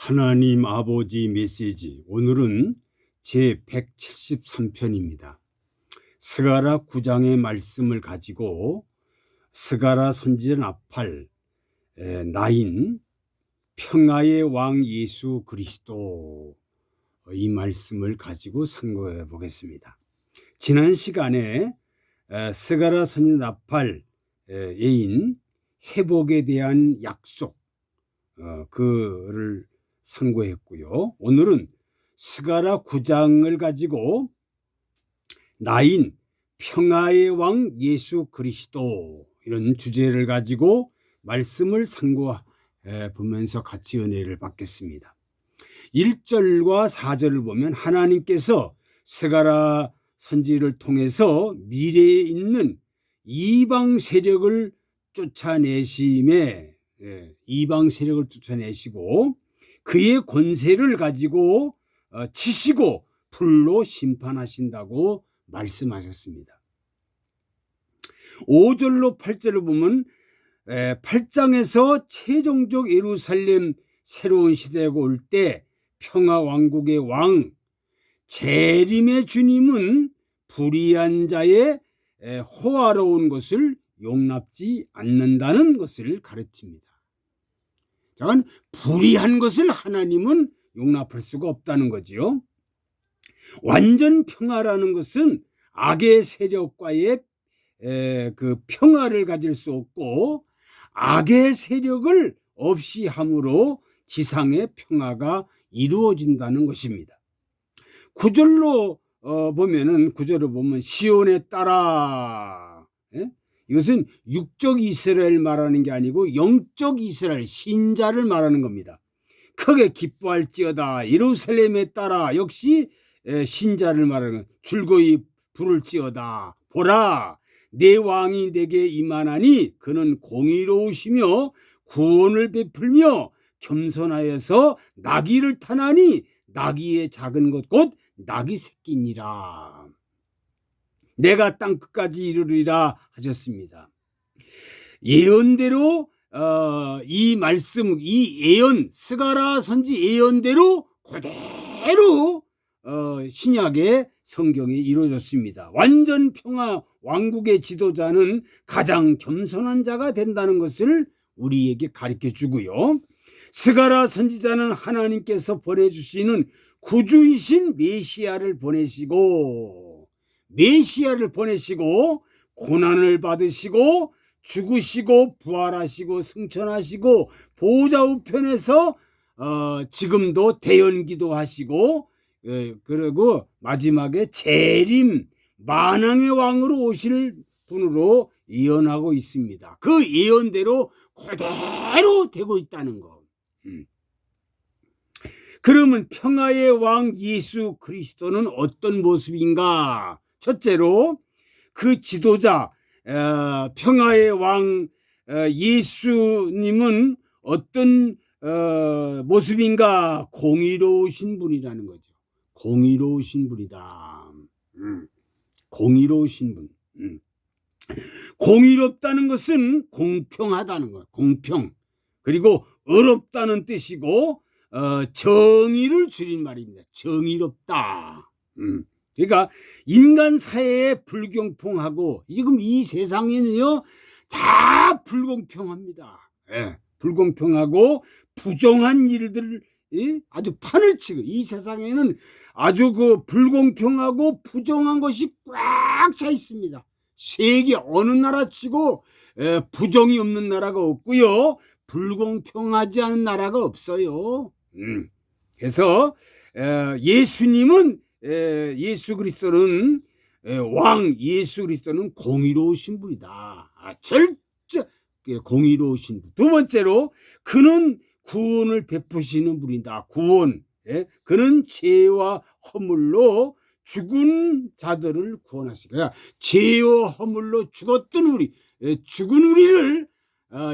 하나님 아버지 메시지 오늘은 제 173편입니다. 스가라 9장의 말씀을 가지고 스가라 선지자 나팔 에, 나인 평화의 왕 예수 그리스도 이 말씀을 가지고 상고해 보겠습니다. 지난 시간에 에, 스가라 선지자 나팔 에, 예인 회복에 대한 약속 어, 그를 상고했고요. 오늘은 스가라 9장을 가지고 나인 평화의 왕 예수 그리스도 이런 주제를 가지고 말씀을 상고해 보면서 같이 은혜를 받겠습니다. 1절과 4절을 보면 하나님께서 스가라 선지를 통해서 미래에 있는 이방 세력을 쫓아내심에 예, 이방 세력을 쫓아내시고 그의 권세를 가지고 어, 치시고 불로 심판하신다고 말씀하셨습니다. 5절로 8절을 보면 8장에서 최종적 예루살렘 새로운 시대가 올 때 평화 왕국의 왕 재림의 주님은 불의한 자의 호화로운 것을 용납지 않는다는 것을 가르칩니다. 잠깐 불의한 것을 하나님은 용납할 수가 없다는 거지요. 완전 평화라는 것은 악의 세력과의 에, 그 평화를 가질 수 없고 악의 세력을 없이 함으로 지상의 평화가 이루어진다는 것입니다. 구절로 어, 보면은 구절을 보면 시온에 따라 예? 이것은 육적 이스라엘 말하는 게 아니고 영적 이스라엘 신자를 말하는 겁니다. 크게 기뻐할지어다 예루살렘에 따라 역시 신자를 말하는 줄거이 부를지어다 보라 내 왕이 내게 임하나니 그는 공의로우시며 구원을 베풀며 겸손하여서 나귀를 타나니 나귀의 작은 것 곧 나귀 새끼니라. 내가 땅 끝까지 이르리라 하셨습니다. 예언대로 어, 이 말씀, 이 예언, 스가라 선지 예언대로 그대로 어, 신약의 성경에 이루어졌습니다. 완전 평화 왕국의 지도자는 가장 겸손한 자가 된다는 것을 우리에게 가르쳐 주고요. 스가라 선지자는 하나님께서 보내주시는 구주이신 메시아를 보내시고 메시아를 보내시고 고난을 받으시고 죽으시고 부활하시고 승천하시고 보좌 우편에서 어, 지금도 대연기도 하시고 예, 그리고 마지막에 재림 만왕의 왕으로 오실 분으로 예언하고 있습니다. 그 예언대로 그대로 되고 있다는 거. 음. 그러면 평화의 왕 예수 그리스도는 어떤 모습인가? 첫째로 그 지도자 어, 평화의 왕 어, 예수님은 어떤 어, 모습인가? 공의로우신 분이라는 거죠. 공의로우신 분이다. 음, 공의로우신 분. 음. 공의롭다는 것은 공평하다는 거. 공평. 그리고 어렵다는 뜻이고 어, 정의를 줄인 말입니다. 정의롭다. 음. 그러니까 인간 사회에 불공평하고 지금 이 세상에는요 다 불공평합니다. 예, 불공평하고 부정한 일들 아주 판을 치고 이 세상에는 아주 그 불공평하고 부정한 것이 꽉 차 있습니다. 세계 어느 나라 치고 에, 부정이 없는 나라가 없고요. 불공평하지 않은 나라가 없어요. 음. 그래서 에, 예수님은 에, 예수 그리스도는 에, 왕 예수 그리스도는 공의로우신 분이다. 아, 절저 공의로우신 분. 두 번째로 그는 구원을 베푸시는 분이다. 구원. 예? 그는 죄와 허물로 죽은 자들을 구원하시고 죄와 허물로 죽었던 우리 예, 죽은 우리를 어,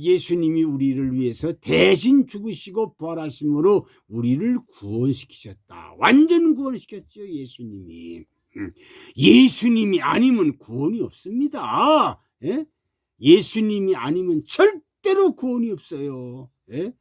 예수님이 우리를 위해서 대신 죽으시고 부활하심으로 우리를 구원시키셨다. 완전 구원시켰죠 예수님이. 음. 예수님이 아니면 구원이 없습니다. 예? 예수님이 아니면 절대로 구원이 없어요. 예?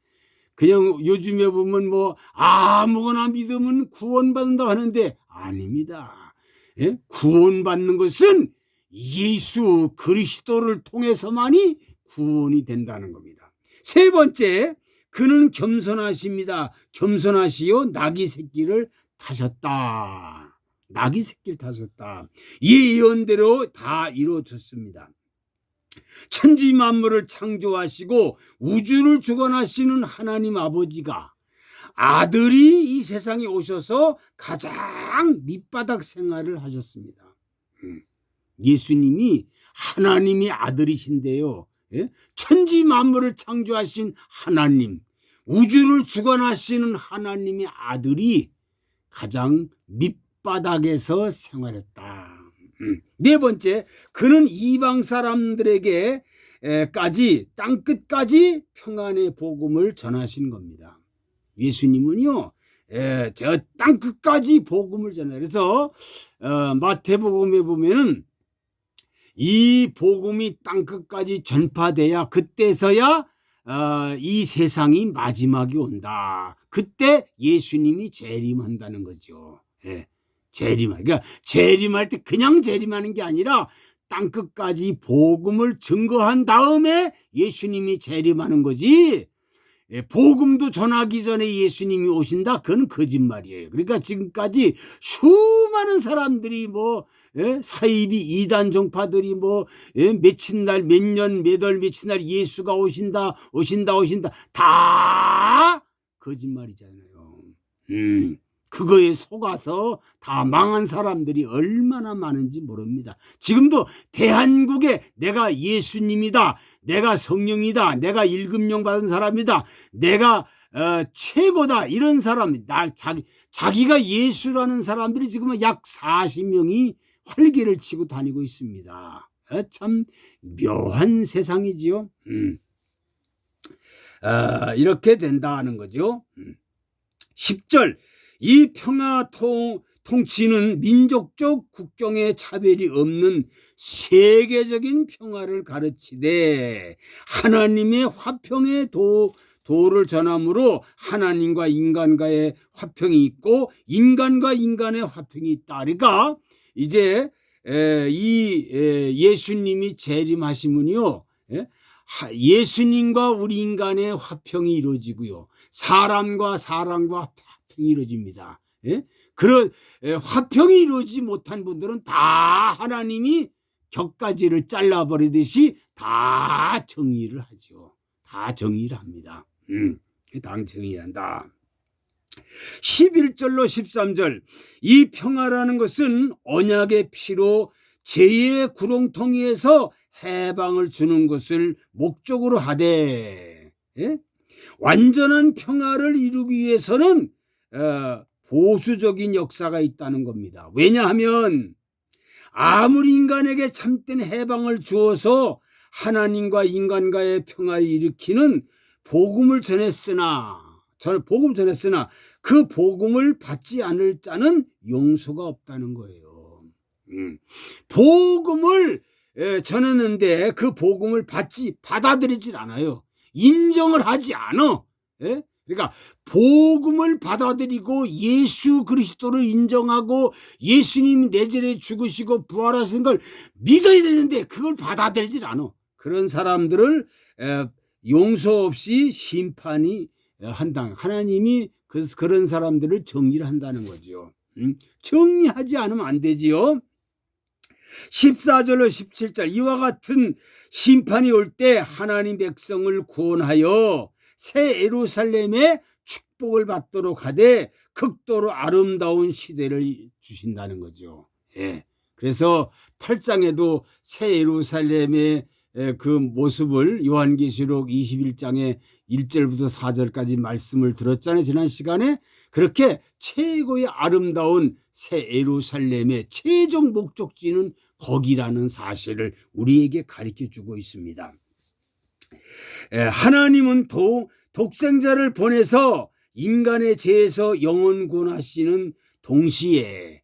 그냥 요즘에 보면 뭐 아무거나 믿으면 구원받는다 하는데 아닙니다. 예? 구원받는 것은 예수 그리스도를 통해서만이 구원이 된다는 겁니다. 세 번째, 그는 겸손하십니다. 겸손하시오 나귀 새끼를 타셨다. 나귀 새끼를 타셨다. 이 예언대로 다 이루어졌습니다. 천지 만물을 창조하시고 우주를 주관하시는 하나님 아버지가 아들이 이 세상에 오셔서 가장 밑바닥 생활을 하셨습니다. 음. 예수님이 하나님의 아들이신데요. 예? 천지 만물을 창조하신 하나님, 우주를 주관하시는 하나님의 아들이 가장 밑바닥에서 생활했다. 음. 네 번째, 그는 이방 사람들에게 까지 땅 끝까지 평안의 복음을 전하신 겁니다. 예수님은요, 저 땅 끝까지 복음을 전해. 그래서 어, 마태복음에 보면은 이 복음이 땅 끝까지 전파돼야 그때서야 어, 이 세상이 마지막이 온다. 그때 예수님이 재림한다는 거죠. 예. 재림할. 그러니까 재림할 때 그냥 재림하는 게 아니라 땅 끝까지 복음을 증거한 다음에 예수님이 재림하는 거지. 예, 복음도 전하기 전에 예수님이 오신다? 그건 거짓말이에요. 그러니까 지금까지 수많은 사람들이 뭐, 예? 사이비 이단 종파들이 뭐, 예? 며칠 날, 몇 년, 몇 월, 며칠 날 예수가 오신다, 오신다, 오신다. 다 거짓말이잖아요. 음. 그거에 속아서 다 망한 사람들이 얼마나 많은지 모릅니다. 지금도 대한국에 내가 예수님이다. 내가 성령이다. 내가 일금령 받은 사람이다. 내가 어, 최고다. 이런 사람, 나 자기 자기가 예수라는 사람들이 지금은 약 40명이 활기를 치고 다니고 있습니다. 어, 참 묘한 세상이지요. 음. 어, 이렇게 된다는 거죠. 음. 10절 이 평화 통, 통치는 민족적 국경의 차별이 없는 세계적인 평화를 가르치되 하나님의 화평의 도, 도를 전함으로 하나님과 인간과의 화평이 있고 인간과 인간의 화평이 있다. 그러니까 이제 이 예수님이 재림하시면요. 예수님과 우리 인간의 화평이 이루어지고요. 사람과 사람과 화평이 이루어집니다. 예? 그런 예, 화평이 이루어지지 못한 분들은 다 하나님이 격가지를 잘라버리듯이 다 정의를 하죠. 다 정의를 합니다. 음, 다 정의한다. 11절로 13절 이 평화라는 것은 언약의 피로 죄의 구렁텅이에서 해방을 주는 것을 목적으로 하되 예? 완전한 평화를 이루기 위해서는 어, 보수적인 역사가 있다는 겁니다. 왜냐하면 아무리 인간에게 참된 해방을 주어서 하나님과 인간과의 평화를 일으키는 복음을 전했으나 저는 복음 전했으나 그 복음을 받지 않을 자는 용서가 없다는 거예요. 음. 복음을 전했는데 그 복음을 받지 받아들이질 않아요. 인정을 하지 않아. 예? 그러니까 복음을 받아들이고 예수 그리스도를 인정하고 예수님이 내전에 죽으시고 부활하신 걸 믿어야 되는데 그걸 받아들이질 않아. 그런 사람들을 용서 없이 심판이 한다. 하나님이 그, 그런 사람들을 정리를 한다는 거지요. 정리하지 않으면 안 되지요. 14절로 17절 이와 같은 심판이 올 때 하나님 백성을 구원하여 새 예루살렘의 축복을 받도록 하되 극도로 아름다운 시대를 주신다는 거죠. 예. 그래서 8장에도 새 예루살렘의 그 모습을 요한계시록 21장에 1절부터 4절까지 말씀을 들었잖아요. 지난 시간에 그렇게 최고의 아름다운 새 예루살렘의 최종 목적지는 거기라는 사실을 우리에게 가르쳐 주고 있습니다. 하나님은 도, 독생자를 보내서 인간의 죄에서 영원 구원하시는 동시에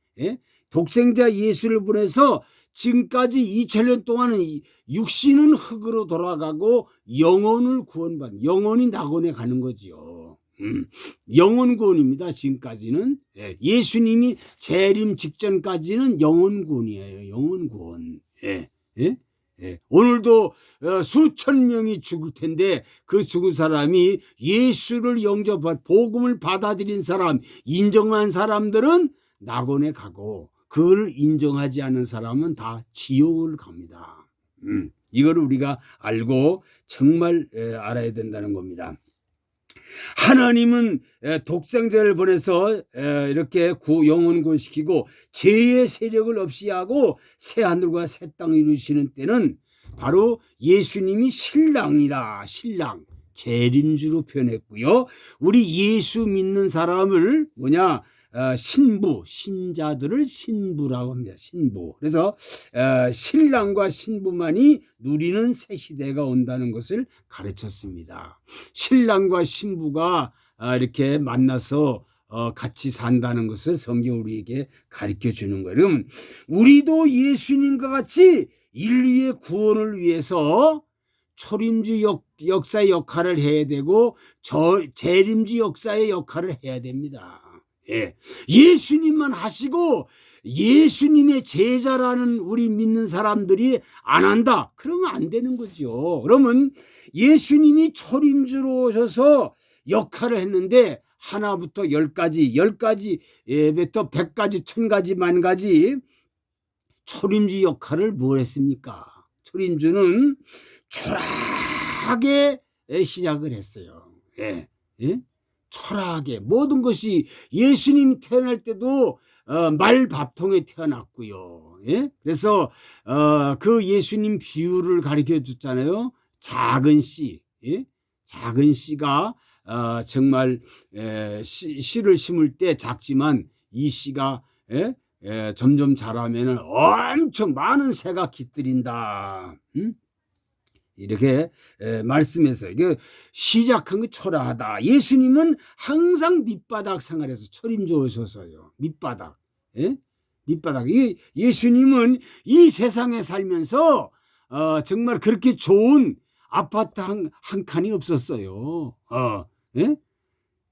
독생자 예수를 보내서 지금까지 2000년 동안은 육신은 흙으로 돌아가고 영혼을 구원받는 영혼이 낙원에 가는 거지요. 음, 영혼 구원입니다. 지금까지는 예, 예수님이 재림 직전까지는 영혼 구원이에요. 영혼 구원. 예, 예, 예. 오늘도 어, 수천 명이 죽을 텐데 그 죽은 사람이 예수를 영접한 복음을 받아들인 사람, 인정한 사람들은 낙원에 가고 그걸 인정하지 않은 사람은 다 지옥을 갑니다. 음, 이거를 우리가 알고 정말 에, 알아야 된다는 겁니다. 하나님은 에, 독생자를 보내서 에, 이렇게 구 영혼 구시키고 죄의 세력을 없이 하고 새 하늘과 새 땅을 이루시는 때는 바로 예수님이 신랑이라 신랑 재림주로 표현했고요. 우리 예수 믿는 사람을 뭐냐 어, 신부 신자들을 신부라고 합니다. 신부. 그래서 어, 신랑과 신부만이 누리는 새 시대가 온다는 것을 가르쳤습니다. 신랑과 신부가 아, 이렇게 만나서 어, 같이 산다는 것을 성경 우리에게 가르쳐 주는 거예요. 우리도 예수님과 같이 인류의 구원을 위해서 초림주 역, 역사의 역할을 해야 되고 저, 재림주 역사의 역할을 해야 됩니다. 예. 예수님만 하시고 예수님의 제자라는 우리 믿는 사람들이 안 한다. 그러면 안 되는 거죠. 그러면 예수님이 초림주로 오셔서 역할을 했는데 하나부터 열까지, 열까지, 예부터 백가지, 천가지, 만가지 초림주 역할을 뭘 했습니까? 초림주는 초라하게 시작을 했어요. 예. 예? 초라하게 모든 것이 예수님 태어날 때도 어, 말밥통에 태어났고요. 예? 그래서 어, 그 예수님 비유를 가르쳐 줬잖아요. 작은 씨, 예? 작은 씨가 어, 정말 에, 씨, 씨를 심을 때 작지만 이 씨가 예? 에, 점점 자라면은 엄청 많은 새가 깃들인다. 음? 이렇게 에, 말씀해서 이게 시작한 게 초라하다. 예수님은 항상 밑바닥 생활에서 철임져 오셔서요. 밑바닥. 예? 밑바닥. 이 예수님은 이 세상에 살면서 어, 정말 그렇게 좋은 아파트 한, 한 칸이 없었어요. 어, 예?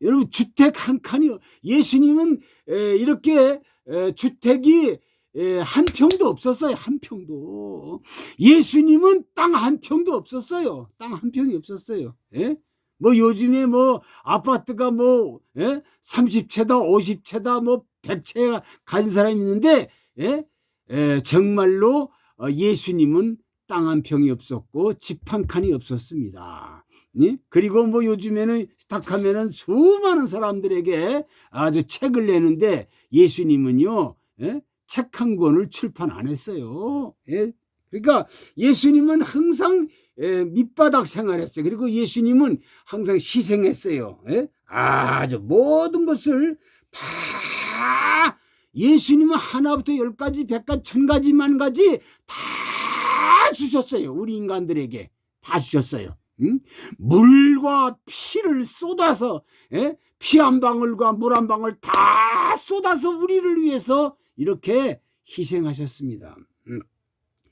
여러분 주택 한 칸이 예수님은 에, 이렇게 에, 주택이 예, 한 평도 없었어요. 한 평도. 예수님은 땅 한 평도 없었어요. 땅 한 평이 없었어요. 예? 뭐 요즘에 뭐 아파트가 뭐 예? 30채다 50채다 뭐 100채가 가진 사람이 있는데 예? 예, 정말로 어, 예수님은 땅 한 평이 없었고 집 한 칸이 없었습니다. 예? 그리고 뭐 요즘에는 딱 하면은 수많은 사람들에게 아주 책을 내는데 예수님은요. 예? 책 한 권을 출판 안 했어요. 예? 그러니까 예수님은 항상 예, 밑바닥 생활했어요. 그리고 예수님은 항상 희생했어요. 예? 아주 모든 것을 다 예수님은 하나부터 열까지, 백가지, 천가지, 만가지 다 주셨어요. 우리 인간들에게 다 주셨어요. 응? 물과 피를 쏟아서 예? 피 한 방울과 물 한 방울 다 쏟아서 우리를 위해서 이렇게 희생하셨습니다. 음.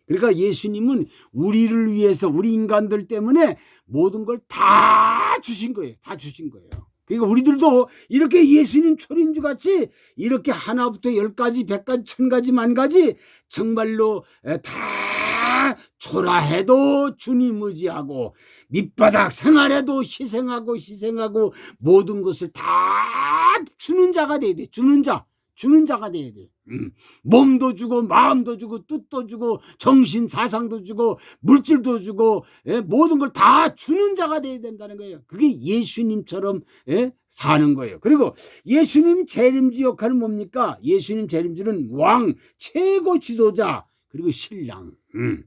그러니까 예수님은 우리를 위해서 우리 인간들 때문에 모든 걸 다 주신 거예요. 다 주신 거예요. 그러니까 우리들도 이렇게 예수님 초림주 같이 이렇게 하나부터 열가지, 백가지, 천가지, 만가지 정말로 다 초라해도 주님 의지하고 밑바닥 생활에도 희생하고 희생하고 모든 것을 다 주는 자가 돼야 돼. 주는 자. 주는 자가 돼야 돼. 음. 몸도 주고 마음도 주고 뜻도 주고 정신 사상도 주고 물질도 주고 예? 모든 걸 다 주는 자가 돼야 된다는 거예요. 그게 예수님처럼 예? 사는 거예요. 그리고 예수님 재림주 역할은 뭡니까? 예수님 재림주는 왕 최고 지도자 그리고 신랑. 음.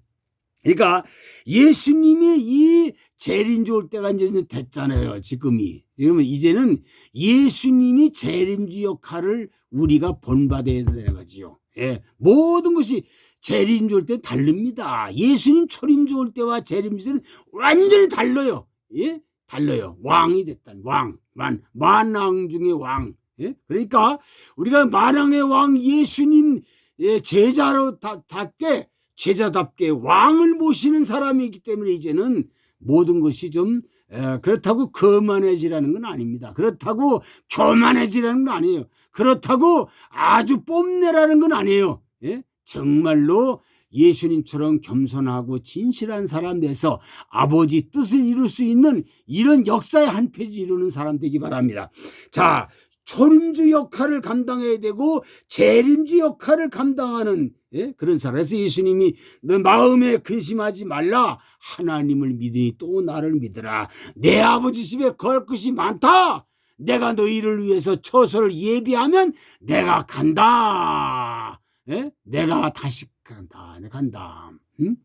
그러니까 예수님이 이 재림주 올 때가 이제 됐잖아요. 지금이. 그러면 이제는 예수님이 재림주 역할을 우리가 본받아야 되는 거지요. 예, 모든 것이 재림주 올때 다릅니다. 예수님 초림주 올 때와 재림주 때는 완전히 달라요. 예, 달라요. 왕이 됐다. 왕, 만, 만왕 중의 왕. 예, 그러니까 우리가 만왕의 왕 예수님 예, 제자로 다, 닿게 제자답게 왕을 모시는 사람이기 때문에 이제는 모든 것이 좀 에, 그렇다고 거만해지라는 건 아닙니다. 그렇다고 교만해지라는 건 아니에요. 그렇다고 아주 뽐내라는 건 아니에요. 예? 정말로 예수님처럼 겸손하고 진실한 사람 돼서 아버지 뜻을 이룰 수 있는 이런 역사의 한 페이지 이루는 사람 되기 바랍니다. 자, 초림주 역할을 감당해야 되고 재림주 역할을 감당하는 예? 그런 사람. 그래서 예수님이 너 마음에 근심하지 말라. 하나님을 믿으니 또 나를 믿으라. 내 아버지 집에 걸 것이 많다. 내가 너희를 위해서 처소를 예비하면 내가 간다. 예? 내가 다시 간다. 내가 간다. 응?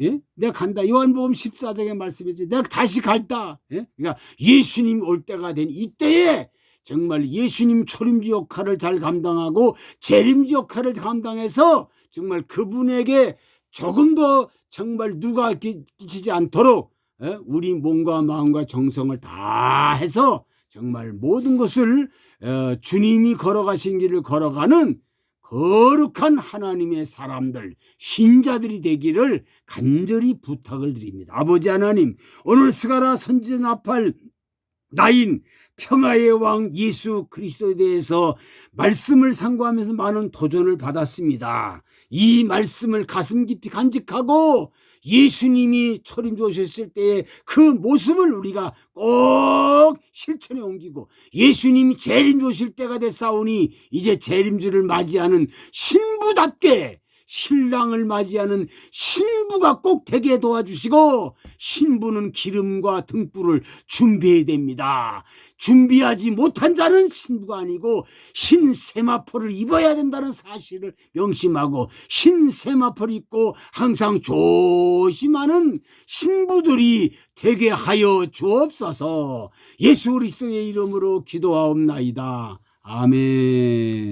예? 내가 간다. 요한복음 14장에 말씀했지. 내가 다시 갈다. 예? 그러니까 예수님 올 때가 된 이때에 정말 예수님 초림지 역할을 잘 감당하고 재림지 역할을 감당해서 정말 그분에게 조금 더 정말 누가 끼- 끼치지 않도록 예? 우리 몸과 마음과 정성을 다 해서 정말 모든 것을 어, 주님이 걸어가신 길을 걸어가는 거룩한 하나님의 사람들, 신자들이 되기를 간절히 부탁을 드립니다. 아버지 하나님, 오늘 스가라 선지 나팔 나인 평화의 왕 예수 그리스도에 대해서 말씀을 상고하면서 많은 도전을 받았습니다. 이 말씀을 가슴 깊이 간직하고 예수님이 초림주 오셨을 때의 그 모습을 우리가 꼭 실천에 옮기고 예수님이 재림주 오실 때가 됐사오니 이제 재림주를 맞이하는 신부답게 신랑을 맞이하는 신부가 꼭 되게 도와주시고 신부는 기름과 등불을 준비해야 됩니다. 준비하지 못한 자는 신부가 아니고 신세마포를 입어야 된다는 사실을 명심하고 신세마포를 입고 항상 조심하는 신부들이 되게 하여 주옵소서 예수 그리스도의 이름으로 기도하옵나이다. 아멘.